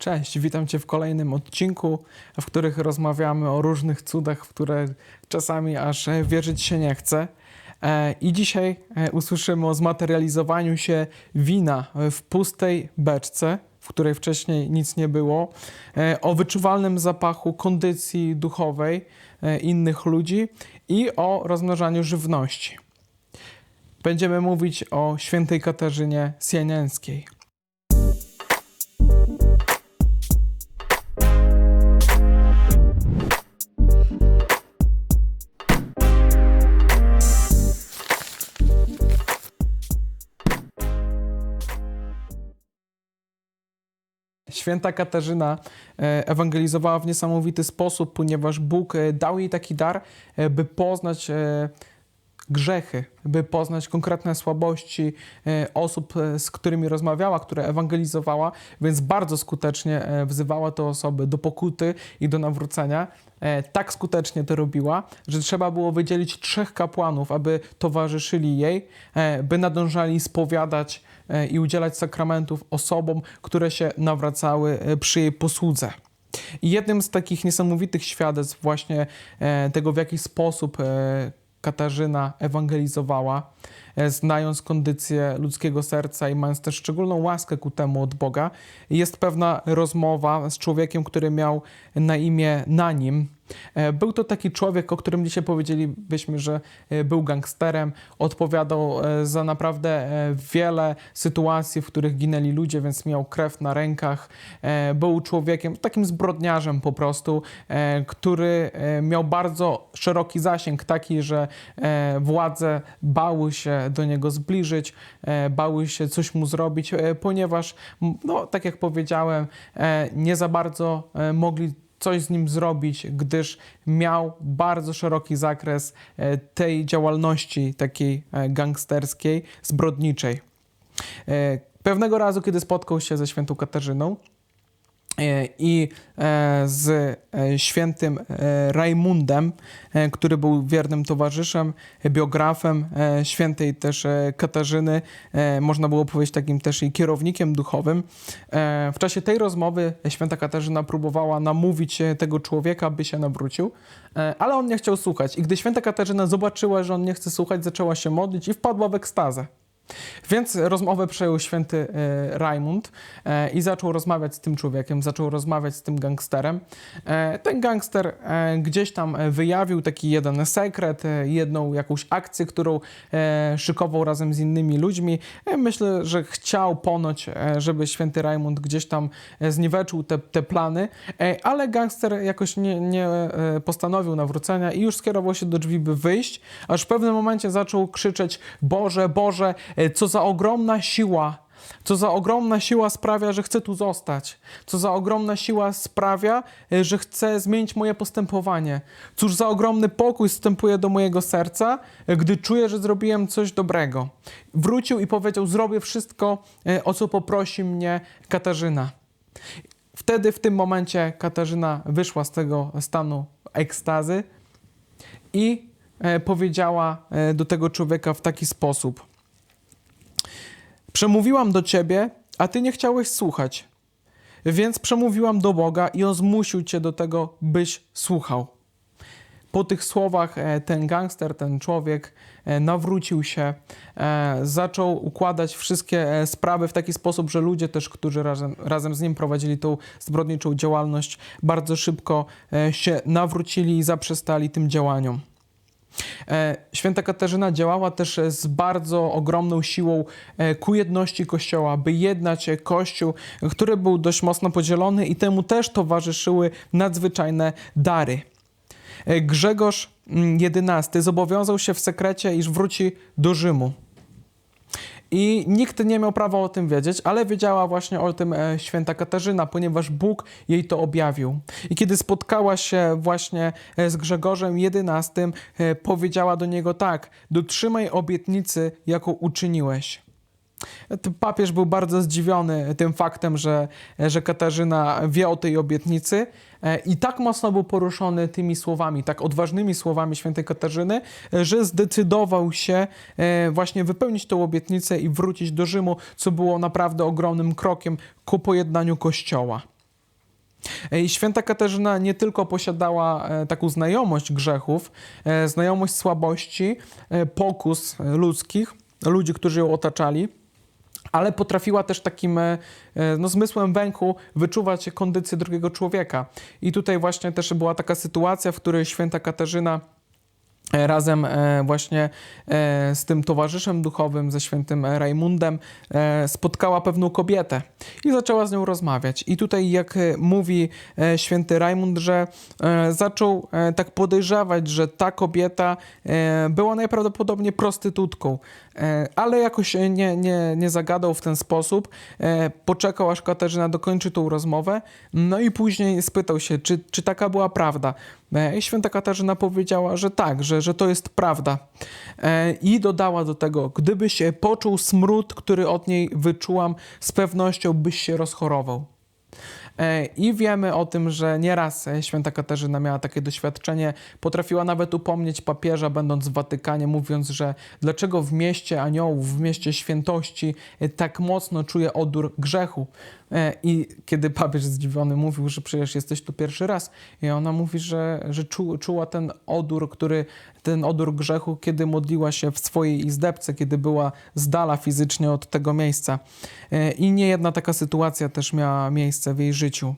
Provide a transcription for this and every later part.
Cześć, witam Cię w kolejnym odcinku, w których rozmawiamy o różnych cudach, w które czasami aż e, wierzyć się nie chce. E, I dzisiaj e, usłyszymy o zmaterializowaniu się wina w pustej beczce, w której wcześniej nic nie było, e, o wyczuwalnym zapachu kondycji duchowej e, innych ludzi i o rozmnażaniu żywności. Będziemy mówić o świętej Katarzynie Sieniańskiej. Święta Katarzyna e, ewangelizowała w niesamowity sposób, ponieważ Bóg e, dał jej taki dar, e, by poznać grzechy, by poznać konkretne słabości e, osób, e, z którymi rozmawiała, które ewangelizowała, więc bardzo skutecznie e, wzywała te osoby do pokuty i do nawrócenia. Tak skutecznie to robiła, że trzeba było wydzielić trzech kapłanów, aby towarzyszyli jej, by nadążali spowiadać i udzielać sakramentów osobom, które się nawracały przy jej posłudze. I jednym z takich niesamowitych świadectw właśnie tego, w jaki sposób Katarzyna ewangelizowała, e, znając kondycję ludzkiego serca i mając też szczególną łaskę ku temu od Boga, jest pewna rozmowa z człowiekiem, który miał na imię Nanim. E, Był to taki człowiek, o którym dzisiaj powiedzielibyśmy, że e, był gangsterem, odpowiadał e, za naprawdę wiele sytuacji, w których ginęli ludzie, więc miał krew na rękach. Był człowiekiem, takim zbrodniarzem po prostu, który miał bardzo szeroki zasięg, taki, że władze bały się do niego zbliżyć, bały się coś mu zrobić, ponieważ, no, tak jak powiedziałem, nie za bardzo mogli coś z nim zrobić, gdyż miał bardzo szeroki zakres e, tej działalności takiej e, gangsterskiej, zbrodniczej. E, Pewnego razu, kiedy spotkał się ze świętą Katarzyną i e, z e, świętym e, Rajmundem, e, który był wiernym towarzyszem, biografem e, świętej też e, Katarzyny, e, można było powiedzieć takim też i kierownikiem duchowym, E, W czasie tej rozmowy święta Katarzyna próbowała namówić e, tego człowieka, by się nawrócił, e, ale on nie chciał słuchać. I gdy święta Katarzyna zobaczyła, że on nie chce słuchać, zaczęła się modlić i wpadła w ekstazę. Więc rozmowę przejął święty e, Rajmund e, i zaczął rozmawiać z tym człowiekiem, zaczął rozmawiać z tym gangsterem. E, ten gangster gdzieś tam wyjawił taki jeden sekret, jedną jakąś akcję, którą szykował razem z innymi ludźmi. Myślę, że chciał ponoć, żeby święty Rajmund gdzieś tam zniweczył te, te plany, ale gangster jakoś nie, nie postanowił nawrócenia i już skierował się do drzwi, by wyjść, aż w pewnym momencie zaczął krzyczeć Boże, Boże, co za ogromna siła, co za ogromna siła sprawia, że chcę tu zostać. Co za ogromna siła sprawia, e, że chcę zmienić moje postępowanie. Cóż za ogromny pokój wstępuje do mojego serca, e, gdy czuję, że zrobiłem coś dobrego. Wrócił i powiedział: Zrobię wszystko, e, o co poprosi mnie Katarzyna. Wtedy, w tym momencie, Katarzyna wyszła z tego stanu ekstazy i e, powiedziała e, do tego człowieka w taki sposób: Przemówiłam do ciebie, a ty nie chciałeś słuchać. Więc przemówiłam do Boga i on zmusił cię do tego, byś słuchał. Po tych słowach e, ten gangster, ten człowiek e, nawrócił się, e, zaczął układać wszystkie sprawy w taki sposób, że ludzie też, którzy razem, razem z nim prowadzili tą zbrodniczą działalność, bardzo szybko się nawrócili i zaprzestali tym działaniom. E, Święta Katarzyna działała też e, z bardzo ogromną siłą e, ku jedności Kościoła, by jednać Kościół, który był dość mocno podzielony i temu też towarzyszyły nadzwyczajne dary. Grzegorz mm, XI zobowiązał się w sekrecie, iż wróci do Rzymu. I nikt nie miał prawa o tym wiedzieć, ale wiedziała właśnie o tym e, święta Katarzyna, ponieważ Bóg jej to objawił. I kiedy spotkała się właśnie e, z Grzegorzem XI, e, powiedziała do niego tak: Dotrzymaj obietnicy, jaką uczyniłeś. Papież był bardzo zdziwiony tym faktem, że, że Katarzyna wie o tej obietnicy e, i tak mocno był poruszony tymi słowami, tak odważnymi słowami świętej Katarzyny, e, że zdecydował się e, właśnie wypełnić tę obietnicę i wrócić do Rzymu, co było naprawdę ogromnym krokiem ku pojednaniu Kościoła. I święta Katarzyna nie tylko posiadała taką znajomość grzechów, znajomość słabości, pokus ludzkich, ludzi, którzy ją otaczali, ale potrafiła też takim e, e, no, zmysłem węchu wyczuwać kondycję drugiego człowieka. I tutaj właśnie też była taka sytuacja, w której święta Katarzyna e, razem właśnie z tym towarzyszem duchowym, ze świętym Rajmundem, spotkała pewną kobietę i zaczęła z nią rozmawiać. I tutaj, jak e, mówi e, święty Rajmund, że e, zaczął tak podejrzewać, że ta kobieta była najprawdopodobniej prostytutką, ale jakoś nie, nie, nie zagadał w ten sposób. Poczekał, aż Katarzyna dokończy tą rozmowę, no i później spytał się, czy, czy taka była prawda. I święta Katarzyna powiedziała, że tak, że, że to jest prawda. I dodała do tego, gdybyś poczuł smród, który od niej wyczułam, z pewnością byś się rozchorował. E, I wiemy o tym, że nieraz e, święta Katarzyna miała takie doświadczenie, potrafiła nawet upomnieć papieża, będąc w Watykanie, mówiąc, że dlaczego w mieście aniołów, w mieście świętości e, tak mocno czuje odór grzechu. I kiedy papież zdziwiony mówił, że przecież jesteś tu pierwszy raz, i ona mówi, że, że czu, czuła ten odór, który, ten odór grzechu, kiedy modliła się w swojej izdebce, kiedy była z dala fizycznie od tego miejsca. E, I nie jedna taka sytuacja też miała miejsce w jej życiu.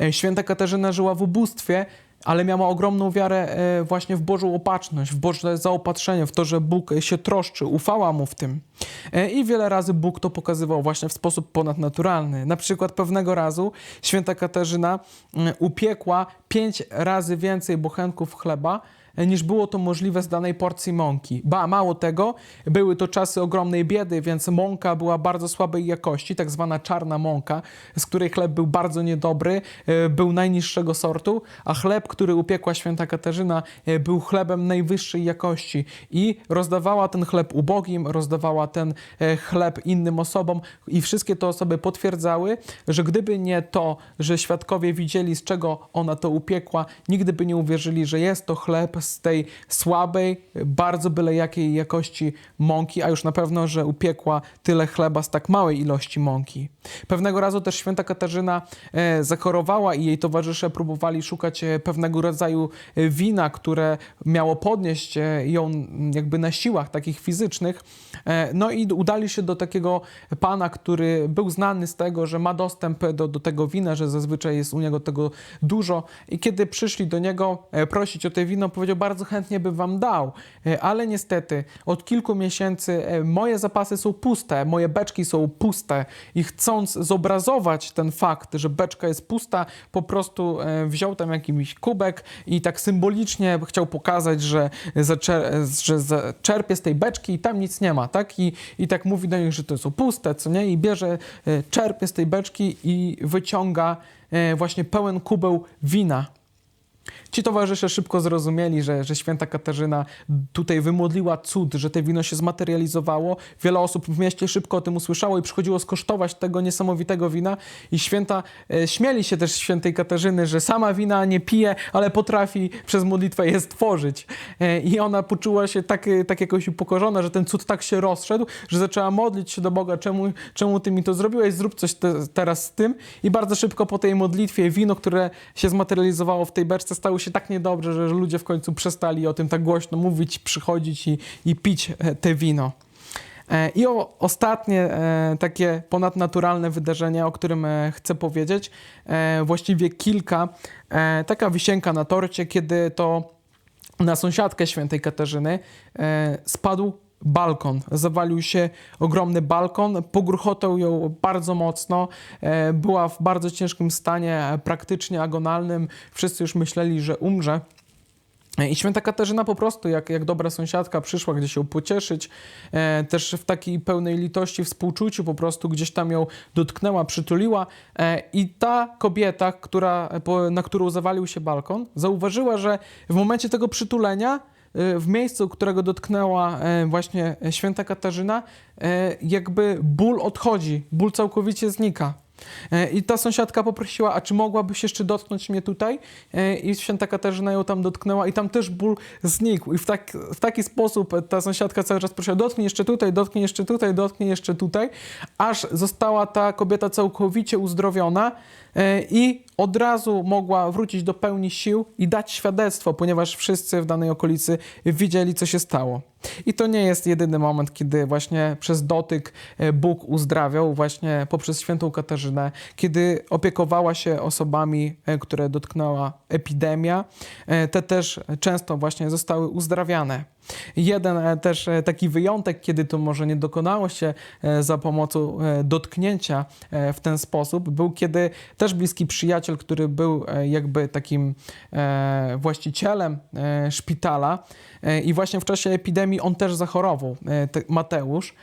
E, Święta Katarzyna żyła w ubóstwie, ale miała ogromną wiarę e, właśnie w Bożą opatrzność, w Boże zaopatrzenie, w to, że Bóg się troszczy, ufała mu w tym. I wiele razy Bóg to pokazywał właśnie w sposób ponadnaturalny. Na przykład pewnego razu święta Katarzyna mm, upiekła pięć razy więcej bochenków chleba, niż było to możliwe z danej porcji mąki. Ba, mało tego, były to czasy ogromnej biedy, więc mąka była bardzo słabej jakości, tak zwana czarna mąka, z której chleb był bardzo niedobry, e, był najniższego sortu, a chleb, który upiekła święta Katarzyna, e, był chlebem najwyższej jakości i rozdawała ten chleb ubogim, rozdawała ten e, chleb innym osobom i wszystkie te osoby potwierdzały, że gdyby nie to, że świadkowie widzieli, z czego ona to upiekła, nigdy by nie uwierzyli, że jest to chleb z tej słabej, bardzo byle jakiej jakości mąki, a już na pewno, że upiekła tyle chleba z tak małej ilości mąki. Pewnego razu też święta Katarzyna e, zachorowała i jej towarzysze próbowali szukać e, pewnego rodzaju e, wina, które miało podnieść ją jakby na siłach takich fizycznych. No i udali się do takiego pana, który był znany z tego, że ma dostęp do, do tego wina, że zazwyczaj jest u niego tego dużo. I kiedy przyszli do niego prosić o te wino, powiedział, bardzo chętnie by wam dał, E, ale niestety od kilku miesięcy e, moje zapasy są puste, moje beczki są puste i chcąc zobrazować ten fakt, że beczka jest pusta, po prostu e, wziął tam jakiś kubek i tak symbolicznie chciał pokazać, że, zaczer- że czerpie z tej beczki i tam nic nie ma, tak? I, I tak mówi do nich, że to są puste, co nie? I bierze, czerpie z tej beczki i wyciąga właśnie pełen kubeł wina. Ci towarzysze szybko zrozumieli, że, że święta Katarzyna tutaj wymodliła cud, że te wino się zmaterializowało. Wiele osób w mieście szybko o tym usłyszało i przychodziło skosztować tego niesamowitego wina. I święta e, śmieli się też świętej Katarzyny, że sama wina nie pije, ale potrafi przez modlitwę je stworzyć. E, I ona poczuła się tak, e, tak jakoś upokorzona, że ten cud tak się rozszedł, że zaczęła modlić się do Boga, czemu, czemu ty mi to zrobiłeś, zrób coś te, teraz z tym. I bardzo szybko po tej modlitwie wino, które się zmaterializowało w tej beczce, stało się tak niedobrze, że ludzie w końcu przestali o tym tak głośno mówić, przychodzić i, i pić e, te wino. E, I o, ostatnie e, takie ponadnaturalne wydarzenie, o którym chcę powiedzieć, właściwie kilka, taka wisienka na torcie, kiedy to na sąsiadkę świętej Katarzyny spadł balkon. Zawalił się ogromny balkon, pogruchotał ją bardzo mocno, e, była w bardzo ciężkim stanie, praktycznie agonalnym. Wszyscy już myśleli, że umrze. E, I święta Katarzyna po prostu, jak, jak dobra sąsiadka, przyszła gdzieś ją pocieszyć, e, też w takiej pełnej litości, współczuciu, po prostu gdzieś tam ją dotknęła, przytuliła. E, I ta kobieta, która, po, na którą zawalił się balkon, zauważyła, że w momencie tego przytulenia, w miejscu, którego dotknęła e, właśnie święta Katarzyna, e, jakby ból odchodzi, ból całkowicie znika. E, I ta sąsiadka poprosiła, a czy mogłabyś jeszcze dotknąć mnie tutaj? I święta Katarzyna ją tam dotknęła i tam też ból znikł. I w, tak, w taki sposób ta sąsiadka cały czas prosiła, dotknij jeszcze tutaj, dotknij jeszcze tutaj, dotknij jeszcze tutaj, aż została ta kobieta całkowicie uzdrowiona i od razu mogła wrócić do pełni sił i dać świadectwo, ponieważ wszyscy w danej okolicy widzieli, co się stało. I to nie jest jedyny moment, kiedy właśnie przez dotyk e, Bóg uzdrawiał, właśnie poprzez świętą Katarzynę, kiedy opiekowała się osobami, e, które dotknęła epidemia. E, Te też często właśnie zostały uzdrawiane. Jeden e, też e, taki wyjątek, kiedy to może nie dokonało się e, za pomocą dotknięcia w ten sposób, był kiedy też bliski przyjaciel, który był jakby takim właścicielem szpitala i właśnie w czasie epidemii on też zachorował, te- Mateusz,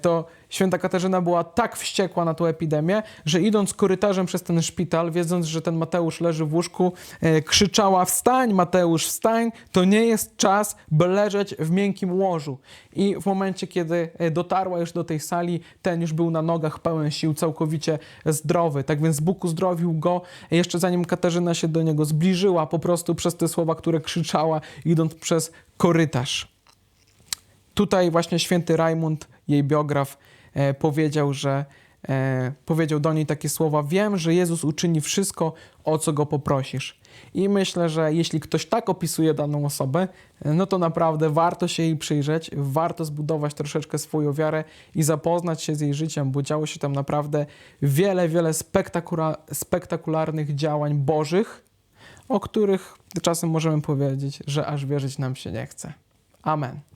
to święta Katarzyna była tak wściekła na tą epidemię, że idąc korytarzem przez ten szpital, wiedząc, że ten Mateusz leży w łóżku, e, krzyczała: Wstań, Mateusz, wstań! To nie jest czas, by leżeć w miękkim łożu. I w momencie, kiedy e, dotarła już do tej sali, ten już był na nogach, pełen sił, całkowicie zdrowy. Tak więc Bóg uzdrowił go, e, jeszcze zanim Katarzyna się do niego zbliżyła, po prostu przez te słowa, które krzyczała, idąc przez korytarz. Tutaj właśnie święty Rajmund, jej biograf, e, powiedział, że e, powiedział do niej takie słowa: Wiem, że Jezus uczyni wszystko, o co go poprosisz. I myślę, że jeśli ktoś tak opisuje daną osobę, no to naprawdę warto się jej przyjrzeć, warto zbudować troszeczkę swoją wiarę i zapoznać się z jej życiem, bo działo się tam naprawdę wiele, wiele spektakula- spektakularnych działań Bożych, o których czasem możemy powiedzieć, że aż wierzyć nam się nie chce. Amen.